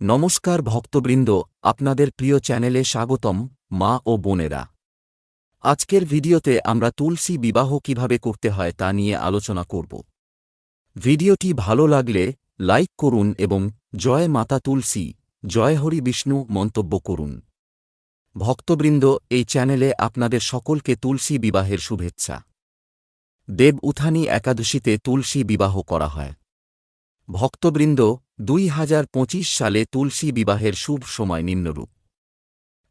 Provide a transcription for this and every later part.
নমস্কার ভক্তবৃন্দ, আপনাদের প্রিয় চ্যানেলে স্বাগতম, মা ও বোনেরা। আজকের ভিডিওতে আমরা তুলসী বিবাহ কীভাবে করতে হয় তা নিয়ে আলোচনা করব। ভিডিওটি ভালো লাগলে লাইক করুন এবং জয় মাতা তুলসী, জয় হরি বিষ্ণু মন্তব্য করুন। ভক্তবৃন্দ, এই চ্যানেলে আপনাদের সকলকে তুলসী বিবাহের শুভেচ্ছা। দেব উথানি একাদশীতে তুলসী বিবাহ করা হয়। ভক্তবৃন্দ দুই হাজার পঁচিশ সালে তুলসী বিবাহের শুভ সময় নিম্নরূপ।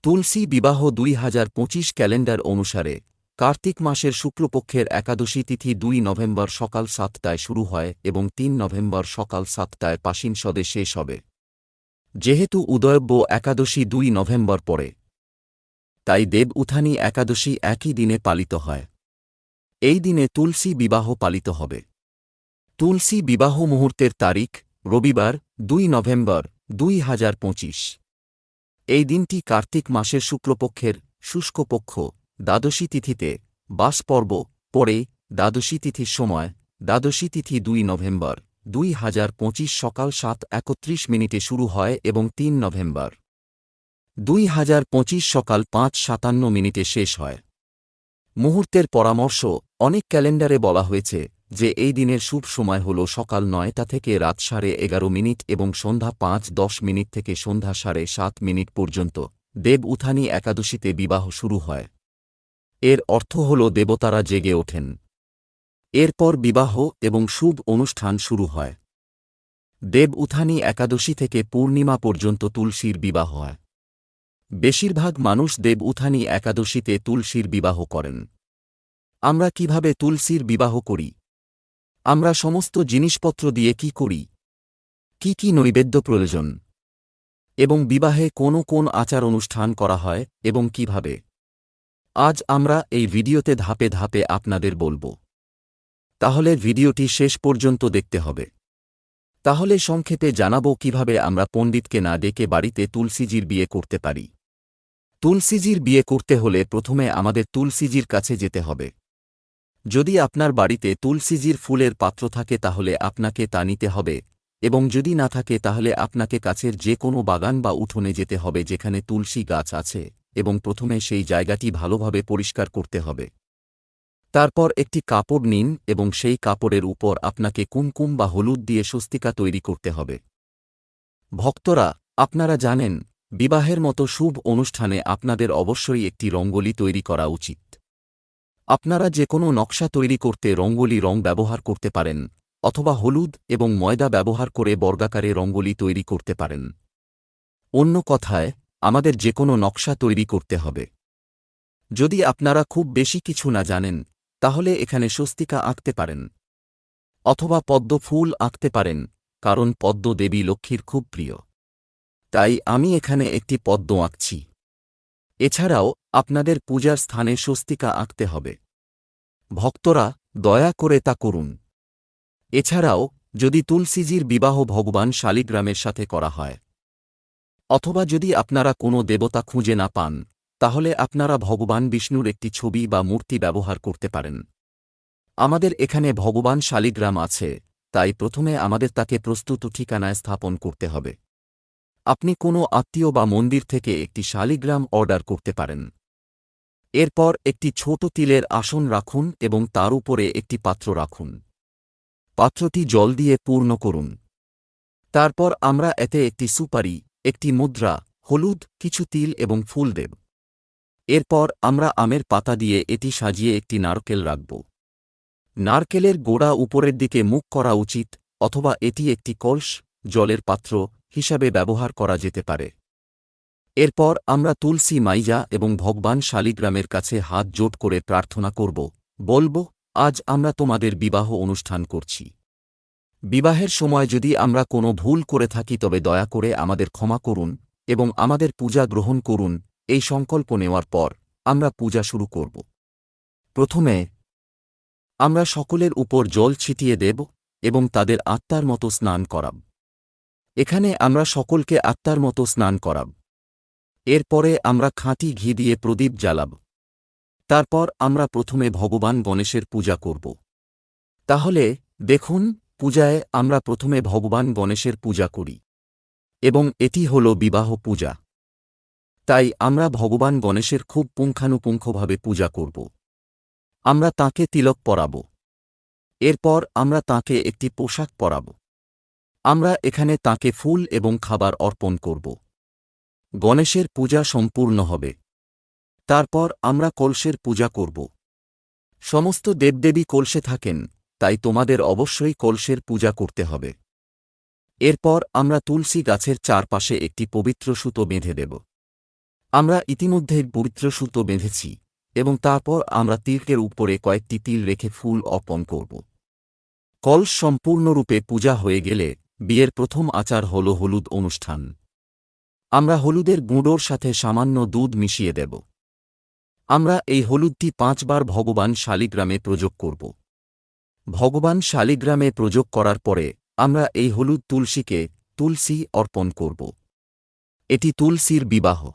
তুলসী বিবাহ দুই হাজার পঁচিশ ক্যালেন্ডার অনুসারে কার্তিক মাসের শুক্লপক্ষের একাদশী তিথি দুই নভেম্বর সকাল সাতটায় শুরু হয় এবং তিন নভেম্বর সকাল সাতটায় পাশিন সদে শেষ হবে। যেহেতু উদয়ব্য একাদশী দুই নভেম্বর পরে তাই দেব উথানি একাদশী একই দিনে পালিত হয়। এই দিনে তুলসী বিবাহ পালিত হবে। তুলসী বিবাহ মুহূর্তের তারিখ রবিবার, দুই নভেম্বর, দুই হাজার পঁচিশ। এই দিনটি কার্তিক মাসের শুক্লপক্ষের শুষ্ক পক্ষ দ্বাদশী তিথিতে, বাস পর্ব, পরে, দ্বাদশী তিথির সময়, দ্বাদশী তিথি দুই নভেম্বর, দুই হাজার পঁচিশ সকাল সাত একত্রিশ মিনিটে শুরু হয় এবং তিন নভেম্বর, দুই হাজার পঁচিশ সকাল পাঁচ সাতান্ন মিনিটে শেষ হয়। মুহূর্তের পরামর্শ, অনেক ক্যালেন্ডারে বলা হয়েছে যে এই দিনের শুভ সময় হল সকাল নয়টা থেকে রাত সাড়ে এগারো মিনিট এবং সন্ধ্যা পাঁচ দশ মিনিট থেকে সন্ধ্যা সাড়ে সাত মিনিট পর্যন্ত। দেব উথানি একাদশীতে বিবাহ শুরু হয়। এর অর্থ হল দেবতারা জেগে ওঠেন। এরপর বিবাহ এবং শুভ অনুষ্ঠান শুরু হয়। দেব উথানি একাদশী থেকে পূর্ণিমা পর্যন্ত তুলসীর বিবাহ হয়। বেশিরভাগ মানুষ দেব উথানি একাদশীতে তুলসীর বিবাহ করেন। আমরা কীভাবে তুলসীর বিবাহ করি? আমরা সমস্ত জিনিসপত্র দিয়ে কি করি? কি কি নৈবেদ্য প্রয়োজন? এবং বিবাহে কোন কোন আচার অনুষ্ঠান করা হয় এবং কীভাবে? আজ আমরা এই ভিডিওতে ধাপে ধাপে আপনাদের বলব। তাহলে ভিডিওটি শেষ পর্যন্ত দেখতে হবে। তাহলে সংক্ষেপে জানাব কীভাবে আমরা পণ্ডিতকে না ডেকে বাড়িতে তুলসীজির বিয়ে করতে পারি। তুলসীজির বিয়ে করতে হলে প্রথমে আমাদের তুলসীজির কাছে যেতে হবে। যদি আপনার বাড়িতে তুলসীজির ফুলের পাত্র থাকে তাহলে আপনাকে তা নিতে হবে, এবং যদি না থাকে তাহলে আপনাকে কাছের যে কোনো বাগান বা উঠোনে যেতে হবে যেখানে তুলসী গাছ আছে, এবং প্রথমে সেই জায়গাটি ভালোভাবে পরিষ্কার করতে হবে। তারপর একটি কাপড় নিন, এবং সেই কাপড়ের উপর আপনাকে কুমকুম বা হলুদ দিয়ে স্বস্তিকা তৈরি করতে হবে। ভক্তরা, আপনারা জানেন, বিবাহের মতো শুভ অনুষ্ঠানে আপনাদের অবশ্যই একটি রঙ্গোলি তৈরি করা উচিত। আপনারা যে কোনো নকশা তৈরি করতে রঙ্গোলি রং ব্যবহার করতে পারেন, অথবা হলুদ এবং ময়দা ব্যবহার করে বর্গাকারে রঙ্গোলি তৈরি করতে পারেন। অন্য কথায়, আমাদের যে কোনো নকশা তৈরি করতে হবে। যদি আপনারা খুব বেশি কিছু না জানেন, তাহলে এখানে স্বস্তিকা আঁকতে পারেন, অথবা পদ্ম ফুল আঁকতে পারেন, কারণ পদ্ম দেবী লক্ষ্মীর খুব প্রিয়। তাই আমি এখানে একটি পদ্ম আঁকছি। এছাড়াও আপনাদের পূজার স্থানে স্বস্তিকা আঁকতে হবে। ভক্তরা দয়া করে তা করুন। এছাড়াও, যদি তুলসীজির বিবাহ ভগবান শালিগ্রামের সাথে করা হয়, অথবা যদি আপনারা কোনো দেবতা খুঁজে না পান, তাহলে আপনারা ভগবান বিষ্ণুর একটি ছবি বা মূর্তি ব্যবহার করতে পারেন। আমাদের এখানে ভগবান শালিগ্রাম আছে, তাই প্রথমে আমাদের তাকে প্রস্তুত ঠিকানায় স্থাপন করতে হবে। আপনি কোনো আত্মীয় বা মন্দির থেকে একটি শালিগ্রাম অর্ডার করতে পারেন। এরপর একটি ছোট তিলের আসন রাখুন এবং তার উপরে একটি পাত্র রাখুন। পাত্রটি জল দিয়ে পূর্ণ করুন। তারপর আমরা এতে একটি সুপারি, একটি মুদ্রা, হলুদ, কিছু তিল এবং ফুল দেব। এরপর আমরা আমের পাতা দিয়ে এটি সাজিয়ে একটি নারকেল রাখব। নারকেলের গোড়া উপরের দিকে মুখ করা উচিত, অথবা এটি একটি কলস, জলের পাত্র হিসাবে ব্যবহার করা যেতে পারে। এরপর আমরা তুলসী মাইজা এবং ভগবান শালিগ্রামের কাছে হাত জোট করে প্রার্থনা করব, বলব, আজ আমরা তোমাদের বিবাহ অনুষ্ঠান করছি। বিবাহের সময় যদি আমরা কোনো ভুল করে থাকি তবে দয়া করে আমাদের ক্ষমা করুন এবং আমাদের পূজা গ্রহণ করুন, এই সংকল্প নেওয়ার পর আমরা পূজা শুরু করব। প্রথমে, আমরা সকলের উপর জল ছিটিয়ে দেব এবং তাদের আত্মার মতো স্নান করাব। এখানে আমরা সকলকে আত্মার মতো স্নান করাব। এরপরে আমরা খাঁটি ঘি দিয়ে প্রদীপ জ্বালাব। তারপর আমরা প্রথমে ভগবান গণেশের পূজা করব। তাহলে, দেখুন, পূজায় আমরা প্রথমে ভগবান গণেশের পূজা করি। এবং এটি হল বিবাহ পূজা। তাই আমরা ভগবান গণেশের খুব পুঙ্খানুপুঙ্খভাবে পূজা করব। আমরা তাকে তিলক পরাব। এরপর আমরা তাকে একটি পোশাক পরাব। আমরা এখানে তাকে ফুল এবং খাবার অর্পণ করব। গণেশের পূজা সম্পূর্ণ হবে। তারপর আমরা কলসের পূজা করব। সমস্ত দেবদেবী কলসে থাকেন, তাই তোমাদের অবশ্যই কলসের পূজা করতে হবে। এরপর আমরা তুলসী গাছের চারপাশে একটি পবিত্র সুতো বেঁধে দেব। আমরা ইতিমধ্যে পবিত্র সুতো বেঁধেছি এবং তারপর আমরা তিলকের উপরে কয়েকটি তিল রেখে ফুল অর্পণ করব। কলস সম্পূর্ণরূপে পূজা হয়ে গেলে বিয়ের প্রথম আচার হল হলুদ অনুষ্ঠান। আমরা হলুদের গুঁড়োর সাথে সামান্য দুধ মিশিয়ে দেব। আমরা এই হলুদটি পাঁচবার ভগবান শালিগ্রামে প্রযোগ করব। ভগবান শালিগ্রামে প্রযোগ করার পরে আমরা এই হলুদ তুলসীকে তুলসী অর্পণ করব। এটি তুলসীর বিবাহ।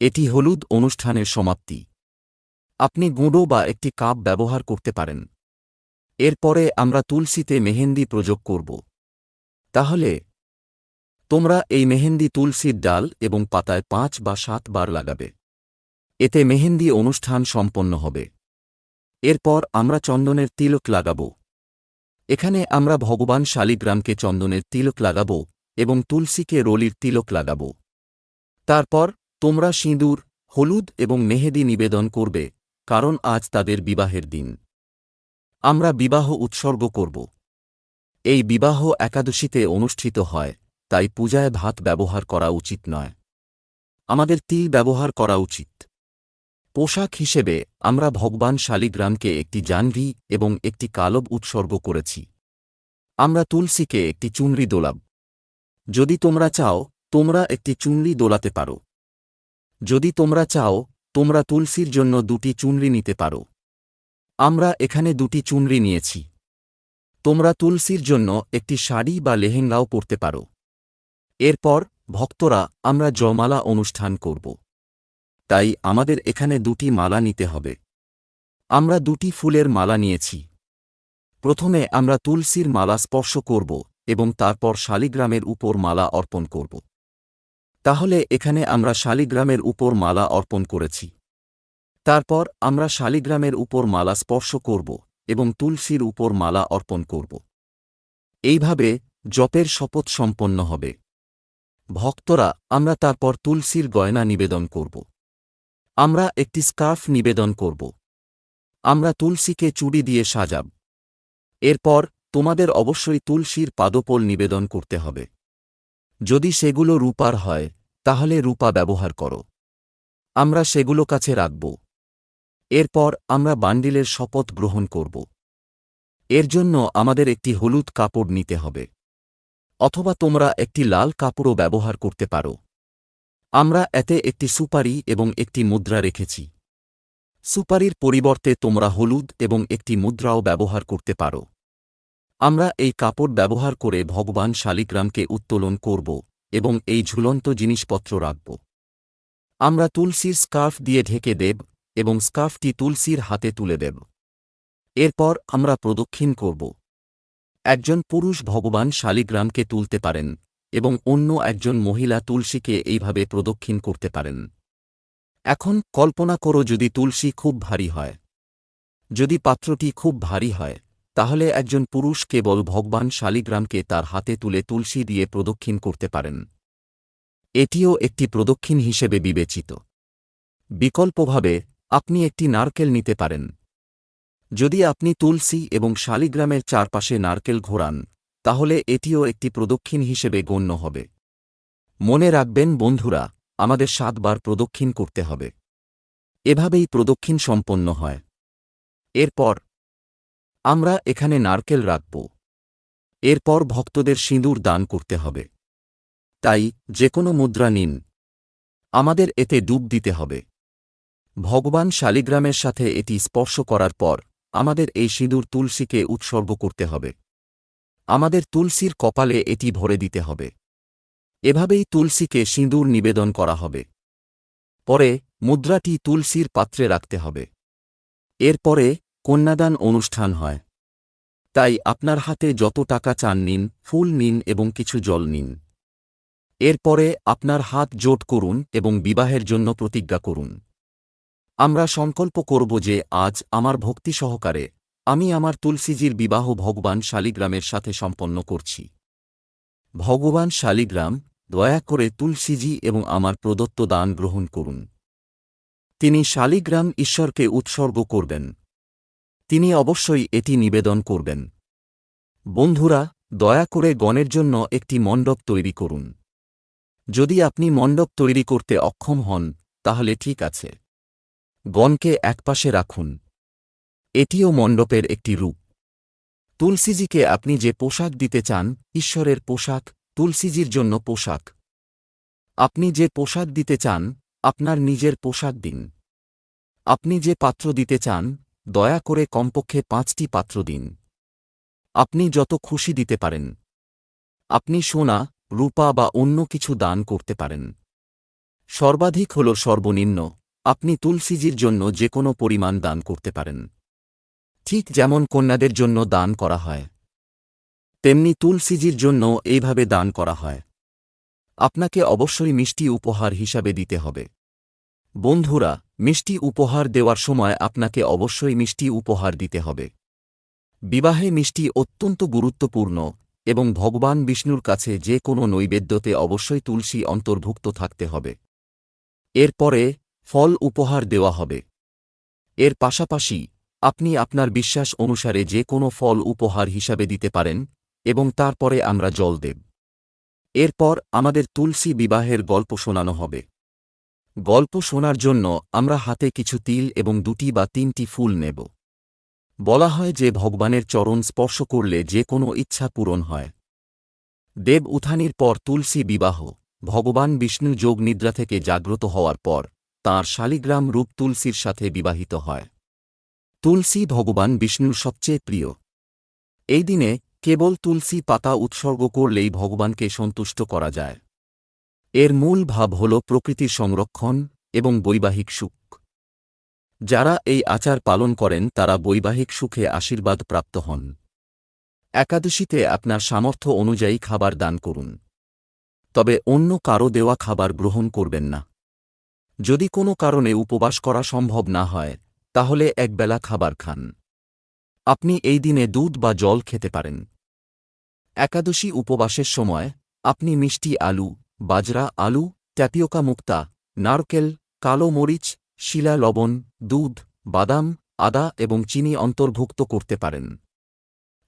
এটি হলুদ অনুষ্ঠানের সমাপ্তি। আপনি গুঁড়ো বা একটি কাপ ব্যবহার করতে পারেন। এরপরে আমরা তুলসীতে মেহেন্দি প্রযোগ করব। তাহলে তোমরা এই মেহেন্দি তুলসীর ডাল এবং পাতায় পাঁচ বা সাত বার লাগাবে। এতে মেহেন্দি অনুষ্ঠান সম্পন্ন হবে। এরপর আমরা চন্দনের তিলক লাগাব। এখানে আমরা ভগবান শালিগ্রামকে চন্দনের তিলক লাগাব এবং তুলসীকে রলির তিলক লাগাব। তারপর তোমরা সিঁদুর, হলুদ এবং মেহেদি নিবেদন করবে, কারণ আজ তাদের বিবাহের দিন। আমরা বিবাহ উৎসর্গ করব। এই বিবাহ একাদশীতে অনুষ্ঠিত হয়। তাই পূজায় ভাত ব্যবহার করা উচিত নয়। আমাদের তিল ব্যবহার করা উচিত। পোশাক হিসেবে আমরা ভগবান শালিগ্রামকে একটি জাহ্নবী এবং একটি কালব উৎসর্গ করেছি। আমরা তুলসীকে একটি চুনরি দোলাব। যদি তোমরা চাও, তোমরা একটি চুনরি দোলাতে পারো। যদি তোমরা চাও, তোমরা তুলসীর জন্য দুটি চুনরি নিতে পারো। আমরা এখানে দুটি চুনরি নিয়েছি। তোমরা তুলসীর জন্য একটি শাড়ি বা লেহেঙ্গাও পরতে পারো। এরপর, ভক্তরা, আমরা জমালা অনুষ্ঠান করব। তাই আমাদের এখানে দুটি মালা নিতে হবে। আমরা দুটি ফুলের মালা নিয়েছি। প্রথমে আমরা তুলসীর মালা স্পর্শ করব এবং তারপর শালিগ্রামের উপর মালা অর্পণ করব। তাহলে এখানে আমরা শালিগ্রামের উপর মালা অর্পণ করেছি। তারপর আমরা শালিগ্রামের উপর মালা স্পর্শ করব এবং তুলসীর উপর মালা অর্পণ করব। এইভাবে জপের শপথ সম্পন্ন হবে। ভক্তরা, আমরা তারপর তুলসীর গয়না নিবেদন করব। আমরা একটি স্কার্ফ নিবেদন করব। আমরা তুলসীকে চুড়ি দিয়ে সাজাব। এরপর, তোমাদের অবশ্যই তুলসীর পাদপোল নিবেদন করতে হবে। যদি সেগুলো রূপার হয়, তাহলে রূপা ব্যবহার করো। আমরা সেগুলো কাছে রাখব। এরপর, আমরা বান্ডিলের শপথ গ্রহণ করব। এর জন্য আমাদের একটি হলুদ কাপড় নিতে হবে। অথবা তোমরা একটি লাল কাপড়ও ব্যবহার করতে পারো। আমরা এতে একটি সুপারি এবং একটি মুদ্রা রেখেছি। সুপারির পরিবর্তে তোমরা হলুদ এবং একটি মুদ্রাও ব্যবহার করতে পারো। আমরা এই কাপড় ব্যবহার করে ভগবান শালিগ্রামকে উত্তোলন করব এবং এই ঝুলন্ত জিনিসপত্র রাখব। আমরা তুলসীর স্কার্ফ দিয়ে ঢেকে দেব এবং স্কার্ফটি তুলসীর হাতে তুলে দেব। এরপর আমরা প্রদক্ষিণ করব। একজন পুরুষ ভগবান শালিগ্রামকে তুলতে পারেন, এবং অন্য একজন মহিলা তুলসীকে এইভাবে প্রদক্ষিণ করতে পারেন। এখন কল্পনা করো যদি তুলসী খুব ভারী হয়। যদি পাত্রটি খুব ভারী হয়, তাহলে একজন পুরুষ কেবল ভগবান শালিগ্রামকে তার হাতে তুলে তুলসী দিয়ে প্রদক্ষিণ করতে পারেন। এটিও একটি প্রদক্ষিণ হিসেবে বিবেচিত। বিকল্পভাবে, আপনি একটি নারকেল নিতে পারেন। যদি আপনি তুলসী এবং শালিগ্রামের চারপাশে নারকেল ঘোরান, তাহলে এটিও একটি প্রদক্ষিণ হিসেবে গণ্য হবে। মনে রাখবেন, বন্ধুরা, আমাদের সাতবার প্রদক্ষিণ করতে হবে। এভাবেই প্রদক্ষিণ সম্পন্ন হয়। এরপর, আমরা এখানে নারকেল রাখব। এরপর ভক্তদের সিঁদুর দান করতে হবে। তাই যে কোনো মুদ্রা নিন। আমাদের এতে ডুব দিতে হবে। ভগবান শালিগ্রামের সাথে এটি স্পর্শ করার পর আমাদের এই সিঁদুর তুলসীকে উৎসর্গ করতে হবে। আমাদের তুলসীর কপালে এটি ভরে দিতে হবে। এভাবেই তুলসীকে সিঁদুর নিবেদন করা হবে। পরে মুদ্রাটি তুলসীর পাত্রে রাখতে হবে। এরপরে কন্যাদান অনুষ্ঠান হয়। তাই আপনার হাতে যত টাকা চান নিন, ফুল নিন এবং কিছু জল নিন। এরপরে আপনার হাত জোট করুন এবং বিবাহের জন্য প্রতিজ্ঞা করুন। আমরা সংকল্প করব যে আজ আমার ভক্তি সহকারে আমি আমার তুলসীজির বিবাহ ভগবান শালিগ্রামের সাথে সম্পন্ন করছি। ভগবান শালিগ্রাম, দয়া করে তুলসীজি এবং আমার প্রদত্ত দান গ্রহণ করুন। তিনি শালিগ্রাম ঈশ্বরকে উৎসর্গ করবেন। তিনি অবশ্যই এটি নিবেদন করবেন। বন্ধুরা, দয়া করে গণের জন্য একটি মণ্ডপ তৈরি করুন। যদি আপনি মণ্ডপ তৈরি করতে অক্ষম হন, তাহলে ঠিক আছে। গণকে একপাশে রাখুন। এটিও মণ্ডপের একটি রূপ। তুলসীজিকে আপনি যে পোশাক দিতে চান, ঈশ্বরের পোশাক, তুলসীজির জন্য পোশাক। আপনি যে পোশাক দিতে চান, আপনার নিজের পোশাক দিন। আপনি যে পাত্র দিতে চান, দয়া করে কমপক্ষে পাঁচটি পাত্র দিন। আপনি যত খুশি দিতে পারেন। আপনি সোনা, রূপা বা অন্য কিছু দান করতে পারেন। সর্বাধিক হল সর্বনিম্ন। আপনি তুলসীজির জন্য যে কোনো পরিমাণ দান করতে পারেন। ঠিক যেমন কন্যাদের জন্য দান করা হয়, তেমনি তুলসীজির জন্য এইভাবে দান করা হয়। আপনাকে অবশ্যই মিষ্টি উপহার হিসাবে দিতে হবে। বন্ধুরা, মিষ্টি উপহার দেওয়ার সময় আপনাকে অবশ্যই মিষ্টি উপহার দিতে হবে। বিবাহে মিষ্টি অত্যন্ত গুরুত্বপূর্ণ এবং ভগবান বিষ্ণুর কাছে যে কোনো নৈবেদ্যতে অবশ্যই তুলসী অন্তর্ভুক্ত থাকতে হবে। এরপরে ফল উপহার দেওয়া হবে। এর পাশাপাশি, আপনি আপনার বিশ্বাস অনুসারে যে কোনো ফল উপহার হিসাবে দিতে পারেন এবং তারপরে আমরা জল দেব। এরপর আমাদের তুলসী বিবাহের গল্প শোনানো হবে। গল্প শোনার জন্য আমরা হাতে কিছু তিল এবং দুটি বা তিনটি ফুল নেব। বলা হয় যে ভগবানের চরণ স্পর্শ করলে যে কোনো ইচ্ছা পূরণ হয়। দেব উত্থানির পর তুলসী বিবাহ, ভগবান বিষ্ণু যোগ নিদ্রা থেকে জাগ্রত হওয়ার পর। তাঁর শালিগ্রাম রূপ তুলসীর সাথে বিবাহিত হয়। তুলসী ভগবান বিষ্ণুর সবচেয়ে প্রিয়। এই দিনে কেবল তুলসী পাতা উৎসর্গ করলেই ভগবানকে সন্তুষ্ট করা যায়। এর মূল ভাব হল প্রকৃতির সংরক্ষণ এবং বৈবাহিক সুখ। যারা এই আচার পালন করেন তারা বৈবাহিক সুখে আশীর্বাদ প্রাপ্ত হন। একাদশীতে আপনার সামর্থ্য অনুযায়ী খাবার দান করুন। তবে অন্য কারও দেওয়া খাবার গ্রহণ করবেন না। যদি কোনো কারণে উপবাস করা সম্ভব না হয়, তাহলে একবেলা খাবার খান। আপনি এই দিনে দুধ বা জল খেতে পারেন। একাদশী উপবাসের সময় আপনি মিষ্টি আলু, বাজরা, আলু, ট্যাপিওকা মুক্তা, নারকেল, কালো মরিচ, শিলা লবণ, দুধ, বাদাম, আদা এবং চিনি অন্তর্ভুক্ত করতে পারেন।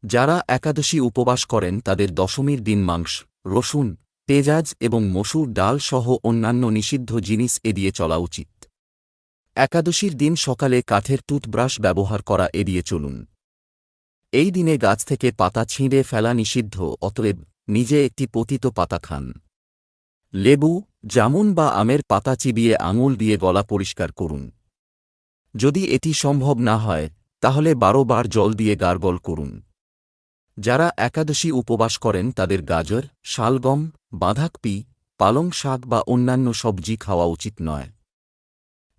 যারা একাদশী উপবাস করেন তাদের দশমীর দিন মাংস, রসুন তেজাজ এবং মসুর ডাল সহ অন্যান্য নিষিদ্ধ জিনিস এড়িয়ে চলা উচিত। একাদশীর দিন সকালে কাঠের টুথব্রাশ ব্যবহার করা এড়িয়ে চলুন। এই দিনে গাছ থেকে পাতা ছিঁড়ে ফেলা নিষিদ্ধ, অতএব নিজে একটি পতিত পাতা খান। লেবু, জামুন বা আমের পাতা চিবিয়ে আঙুল দিয়ে গলা পরিষ্কার করুন। যদি এটি সম্ভব না হয়, তাহলে বারো বার জল দিয়ে গার্গল করুন। যারা একাদশী উপবাস করেন তাদের গাজর, শালগম, বাঁধাকপি, পালং শাক বা অন্যান্য সবজি খাওয়া উচিত নয়।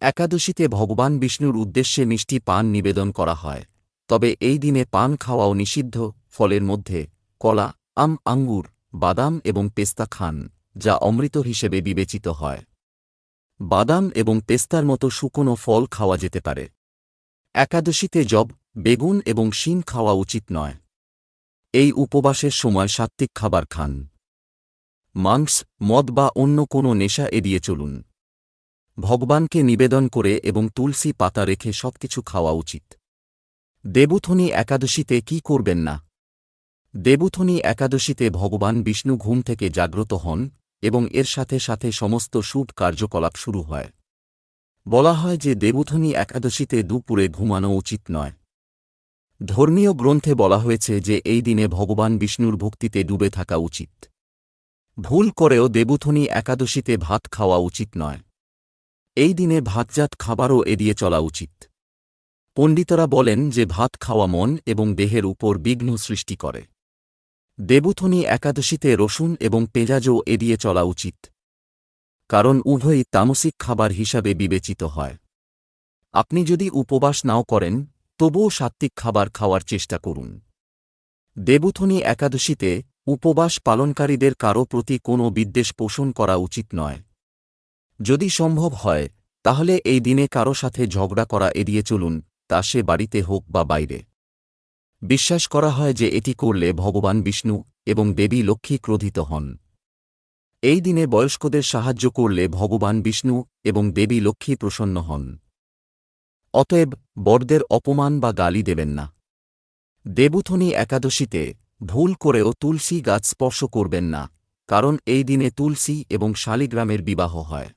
একাদশীতে ভগবান বিষ্ণুর উদ্দেশ্যে মিষ্টি পান নিবেদন করা হয়। তবে এই দিনে পান খাওয়াও নিষিদ্ধ, ফলের মধ্যে কলা, আম, আঙ্গুর, বাদাম এবং পেস্তা খান, যা অমৃত হিসেবে বিবেচিত হয়। বাদাম এবং পেস্তার মতো শুকনো ফল খাওয়া যেতে পারে। একাদশীতে জব, বেগুন এবং শিম খাওয়া উচিত নয়। এই উপবাসের সময় সাত্ত্বিক খাবার খান। মাংস, মদ বা অন্য কোনো নেশা এড়িয়ে চলুন। ভগবানকে নিবেদন করে এবং তুলসী পাতা রেখে সবকিছু খাওয়া উচিত। দেবুথনী একাদশীতে কি করবেন না? দেবুথনী একাদশীতে ভগবান বিষ্ণু ঘুম থেকে জাগ্রত হন এবং এর সাথে সাথে সমস্ত শুট কার্যকলাপ শুরু হয়। বলা হয় যে দেবুথনী একাদশীতে দুপুরে ঘুমানো উচিত নয়। ধর্মীয় গ্রন্থে বলা হয়েছে যে এই দিনে ভগবান বিষ্ণুর ভক্তিতে ডুবে থাকা উচিত। ভুল করেও দেবুথনি একাদশীতে ভাত খাওয়া উচিত নয়। এই দিনে ভাতজাত খাবারও এড়িয়ে চলা উচিত। পণ্ডিতরা বলেন যে ভাত খাওয়া মন এবং দেহের উপর বিঘ্ন সৃষ্টি করে। দেবুথনি একাদশীতে রসুন এবং পেঁয়াজও এড়িয়ে চলা উচিত। কারণ উভয়ই তামসিক খাবার হিসাবে বিবেচিত হয়। আপনি যদি উপবাস নাও করেন তবুও সাত্ত্বিক খাবার খাওয়ার চেষ্টা করুন। দেবুথনী একাদশীতে উপবাস পালনকারীদের কারও প্রতি কোনো বিদ্বেষ পোষণ করা উচিত নয়। যদি সম্ভব হয়, তাহলে এই দিনে কারও সাথে ঝগড়া করা এড়িয়ে চলুন, তা সে বাড়িতে হোক বা বাইরে। বিশ্বাস করা হয় যে এটি করলে ভগবান বিষ্ণু এবং দেবী লক্ষ্মী ক্রোধিত হন। এই দিনে বয়স্কদের সাহায্য করলে ভগবান বিষ্ণু এবং দেবী লক্ষ্মী প্রসন্ন হন। অতএব বরদের অপমান বা গালি দেবেন না। দেবুথনী একাদশীতে ভুল করেও তুলসী গাছ স্পর্শ করবেন না, কারণ এই দিনে তুলসী এবং শালিগ্রামের বিবাহ হয়।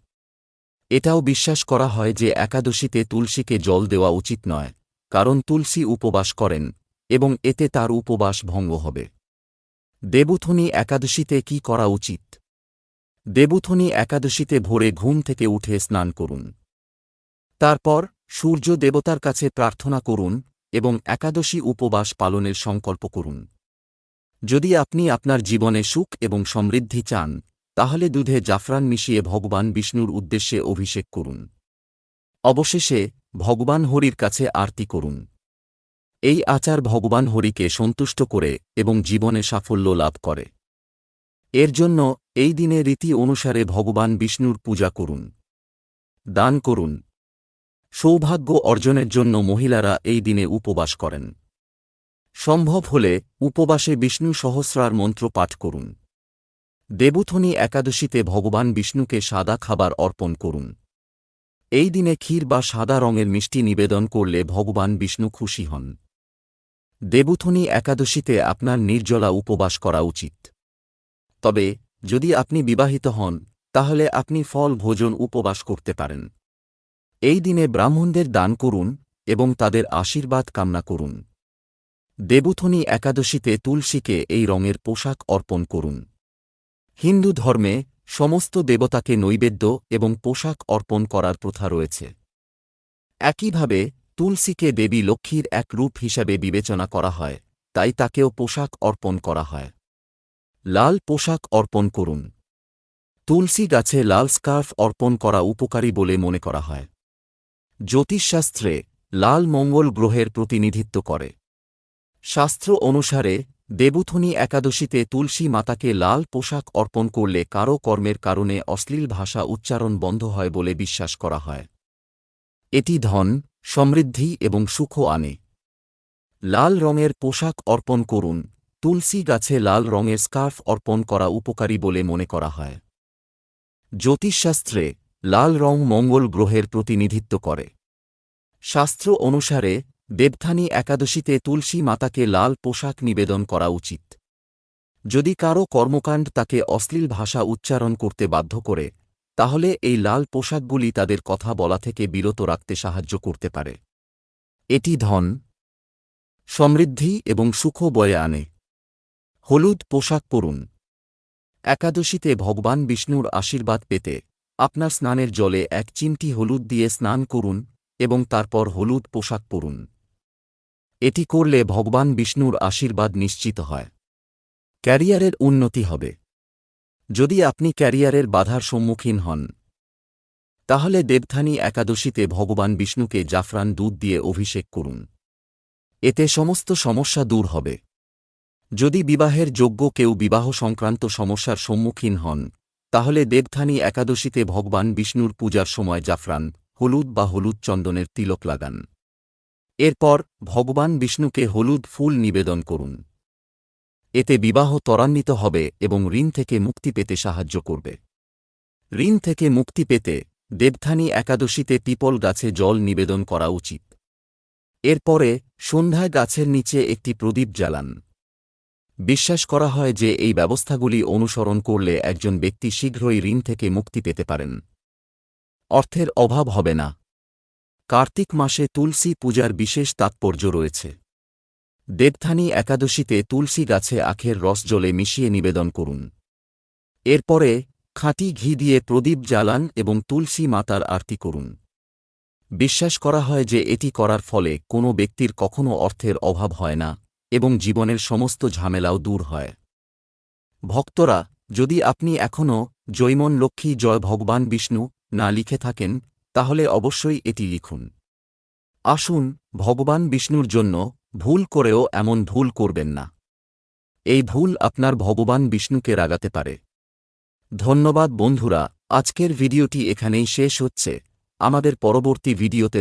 এটাও বিশ্বাস করা হয় যে একাদশীতে তুলসীকে জল দেওয়া উচিত নয়, কারণ তুলসী উপবাস করেন এবং এতে তার উপবাস ভঙ্গ হবে। দেবুথনী একাদশীতে কি করা উচিত? দেবুথনী একাদশীতে ভোরে ঘুম থেকে উঠে স্নান করুন। তারপর সূর্য দেবতার কাছে প্রার্থনা করুন এবং একাদশী উপবাস পালনের সংকল্প করুন। যদি আপনি আপনার জীবনে সুখ এবং সমৃদ্ধি চান, তাহলে দুধে জাফরান মিশিয়ে ভগবান বিষ্ণুর উদ্দেশ্যে অভিষেক করুন। অবশেষে ভগবান হরির কাছে আরতি করুন। এই আচার ভগবান হরিকে সন্তুষ্ট করে এবং জীবনে সাফল্য লাভ করে। এর জন্য এই দিনে রীতি অনুসারে ভগবান বিষ্ণুর পূজা করুন। দান করুন। সৌভাগ্য অর্জনের জন্য মহিলারা এই দিনে উপবাস করেন। সম্ভব হলে উপবাসে বিষ্ণু সহস্রার মন্ত্র পাঠ করুন। দেবুথনী একাদশীতে ভগবান বিষ্ণুকে সাদা খাবার অর্পণ করুন। এই দিনে ক্ষীর বা সাদা রঙের মিষ্টি নিবেদন করলে ভগবান বিষ্ণু খুশি হন। দেবুথনী একাদশীতে আপনার নির্জলা উপবাস করা উচিত। তবে, যদি আপনি বিবাহিত হন, তাহলে আপনি ফল ভোজন উপবাস করতে পারেন। এই দিনে ব্রাহ্মণদের দান করুন এবং তাদের আশীর্বাদ কামনা করুন। দেবুথনী একাদশীতে তুলসীকে এই রঙের পোশাক অর্পণ করুন। হিন্দু ধর্মে সমস্ত দেবতাকে নৈবেদ্য এবং পোশাক অর্পণ করার প্রথা রয়েছে। একইভাবে তুলসীকে দেবী লক্ষ্মীর এক রূপ হিসাবে বিবেচনা করা হয়, তাই তাকেও পোশাক অর্পণ করা হয়। লাল পোশাক অর্পণ করুন। তুলসী গাছে লাল স্কার্ফ অর্পণ করা উপকারী বলে মনে করা হয়। জ্যোতিষশাস্ত্রে লাল মঙ্গল গ্রহের প্রতিনিধিত্ব করে। শাস্ত্র অনুসারে, দেবুথনী একাদশীতে তুলসী মাতাকে লাল পোশাক অর্পণ করলে কারও কর্মের কারণে অশ্লীল ভাষা উচ্চারণ বন্ধ হয় বলে বিশ্বাস করা হয়। এটি ধন, সমৃদ্ধি এবং সুখ আনে। লাল রঙের পোশাক অর্পণ করুন, তুলসী গাছে লাল রঙের স্কার্ফ অর্পণ করা উপকারী বলে মনে করা হয়। জ্যোতিষশাস্ত্রে লাল রং মঙ্গল গ্রহের প্রতিনিধিত্ব করে। শাস্ত্র অনুসারে দেবথানী একাদশীতে তুলসী মাতাকে লাল পোশাক নিবেদন করা উচিত। যদি কারও কর্মকাণ্ড তাকে অশ্লীল ভাষা উচ্চারণ করতে বাধ্য করে, তাহলে এই লাল পোশাকগুলি তাদের কথা বলা থেকে বিরত রাখতে সাহায্য করতে পারে। এটি ধন, সমৃদ্ধি এবং সুখ বয়ে আনে। হলুদ পোশাক পরুন। একাদশীতে ভগবান বিষ্ণুর আশীর্বাদ পেতে আপনার স্নানের জলে এক চিমটি হলুদ দিয়ে স্নান করুন এবং তারপর হলুদ পোশাক পরুন। এটি করলে ভগবান বিষ্ণুর আশীর্বাদ নিশ্চিত হয়। ক্যারিয়ারের উন্নতি হবে। যদি আপনি ক্যারিয়ারের বাধার সম্মুখীন হন, তাহলে দেবথানী একাদশীতে ভগবান বিষ্ণুকে জাফরান দুধ দিয়ে অভিষেক করুন। এতে সমস্ত সমস্যা দূর হবে। যদি বিবাহের যোগ্য কেউ বিবাহ সংক্রান্ত সমস্যার সম্মুখীন হন তাহলে দেবথানী একাদশীতে ভগবান বিষ্ণুর পূজার সময় জাফরান, হলুদ বা হলুদ চন্দনের তিলক লাগান। এরপর ভগবান বিষ্ণুকে হলুদ ফুল নিবেদন করুন। এতে বিবাহ ত্বরান্বিত হবে এবং ঋণ থেকে মুক্তি পেতে সাহায্য করবে। ঋণ থেকে মুক্তি পেতে দেবথানী একাদশীতে পিপল গাছে জল নিবেদন করা উচিত। এরপরে সন্ধ্যায় গাছের নিচে একটি প্রদীপ জ্বালান। বিশ্বাস করা হয় যে এই ব্যবস্থাগুলি অনুসরণ করলে একজন ব্যক্তি শীঘ্রই ঋণ থেকে মুক্তি পেতে পারেন। অর্থের অভাব হবে না। কার্তিক মাসে তুলসী পূজার বিশেষ তাৎপর্য রয়েছে। দেবথানী একাদশীতে তুলসী গাছে আখের রস জলে মিশিয়ে নিবেদন করুন। এরপরে খাঁটি ঘি দিয়ে প্রদীপ জ্বালান এবং তুলসী মাতার আরতি করুন। বিশ্বাস করা হয় যে এটি করার ফলে কোনো ব্যক্তির কখনও অর্থের অভাব হয় না। এবং জীবনের সমস্ত ঝামেলাও দূর হয়। ভক্তরা, যদি আপনি এখনও জৈমন লক্ষ্মী জয় ভগবান বিষ্ণু না লিখে থাকেন, তাহলে অবশ্যই এটি লিখুন। আসুন, ভগবান বিষ্ণুর জন্য ভুল করেও এমন ভুল করবেন না। এই ভুল আপনার ভগবান বিষ্ণুকে রাগাতে পারে। ধন্যবাদ বন্ধুরা, আজকের ভিডিওটি এখানেই শেষ হচ্ছে। আমাদের পরবর্তী ভিডিওতে